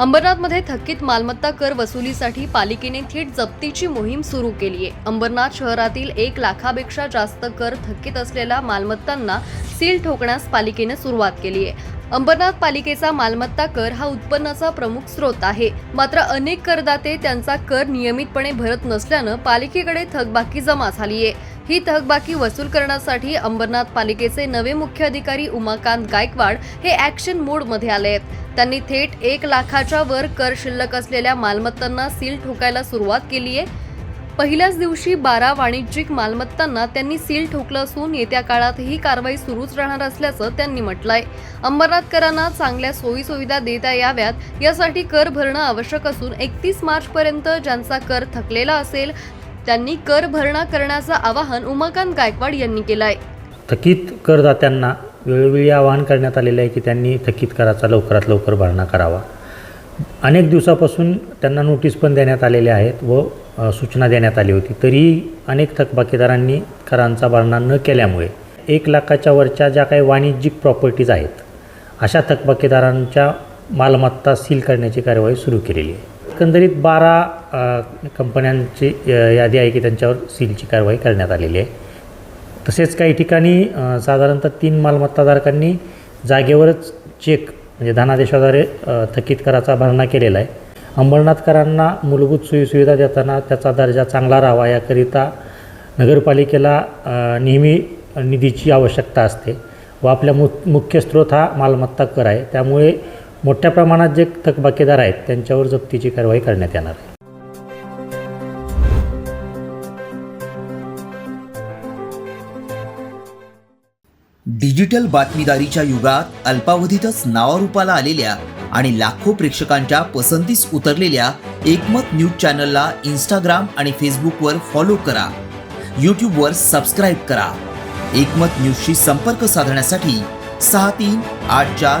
अंबरनाथमध्ये थकीत मालमत्ता कर वसुलीसाठी पालिकेने थेट जप्तीची मोहीम सुरू केली आहे अंबरनाथ शहरातील एक लाखापेक्षा जास्त कर थकीत असलेल्या मालमत्तांना सील ठोकण्यास पालिकेने सुरुवात केली आहे अंबरनाथ पालिकेचा मालमत्ता कर हा उत्पन्नाचा प्रमुख स्रोत आहे. मात्र अनेक करदाते त्यांचा कर नियमितपणे भरत नसल्यानं पालिकेकडे थकबाकी जमा झाली आहे ही थकबाकी वसूल करण्यासाठी अंबरनाथ पालिकेचे नवे मुख्य अधिकारी उमाकांत गायकवाड हे ॲक्शन मोडमध्ये आले आहेत. त्यांनी थेट एक लाखाच्या वर कर शिल्लक असलेल्या मालमत्तांना सील ठोकायला सुरुवात केली आहे. पहिल्याच दिवशी बारा वाणिज्यिक मालमत्तांना त्यांनी सील ठोकलं असून येत्या काळात ही कारवाई सुरूच राहणार असल्याचं त्यांनी म्हटलंय. अंबरनाथकरांना चांगल्या सोयी सुविधा देता याव्यात यासाठी कर भरणं आवश्यक असून एकतीस मार्च पर्यंत ज्यांचा कर थकलेला असेल त्यांनी कर भरणा करण्याचं आवाहन उमाकांत गायकवाड यांनी केलंय. थकीत करदात्यांना वेळोवेळी आवाहन करण्यात आलेलं आहे की त्यांनी थकीत कराचा लवकरात लवकर भरणा करावा. अनेक दिवसापासून त्यांना नोटीस पण देण्यात आलेल्या आहेत व सूचना देण्यात आली होती. तरीही अनेक थकबाकीदारांनी करांचा भरणा न केल्यामुळे एक लाखाच्या वरच्या ज्या काही वाणिज्यिक प्रॉपर्टीज आहेत अशा थकबाकीदारांच्या मालमत्ता सील करण्याची कारवाई सुरू केलेली आहे. एकंदरीत बारा कंपन्यांची यादी आहे की त्यांच्यावर सीलची कारवाई करण्यात आलेली आहे. तसेच काही ठिकाणी साधारणतः तीन मालमत्ताधारकांनी जागेवरच चेक म्हणजे धनादेशाद्वारे थकीत कराचा भरणा केलेला आहे. अंबरनाथकरांना मूलभूत सोयीसुविधा देताना त्याचा दर्जा चांगला राहावा याकरिता नगरपालिकेला नेहमी निधीची आवश्यकता असते व आपल्या मु मुख्य स्रोत हा मालमत्ता कर आहे. त्यामुळे मोठ्या प्रमाणात जे थकबाकीदार आहेत त्यांच्यावर जप्तीची कारवाई करण्यात येणार आहे. डिजिटल बातमीदारीच्या युगात अल्पावधीतच नावारूपाला आलेल्या आणि लाखो प्रेक्षकांच्या पसंतीस उतरलेल्या एकमत न्यूज चॅनलला इंस्टाग्राम आणि फेसबुकवर फॉलो करा. यूट्यूबवर सबस्क्राईब करा. एकमत न्यूजशी संपर्क साधण्यासाठी सहा तीन आठ चार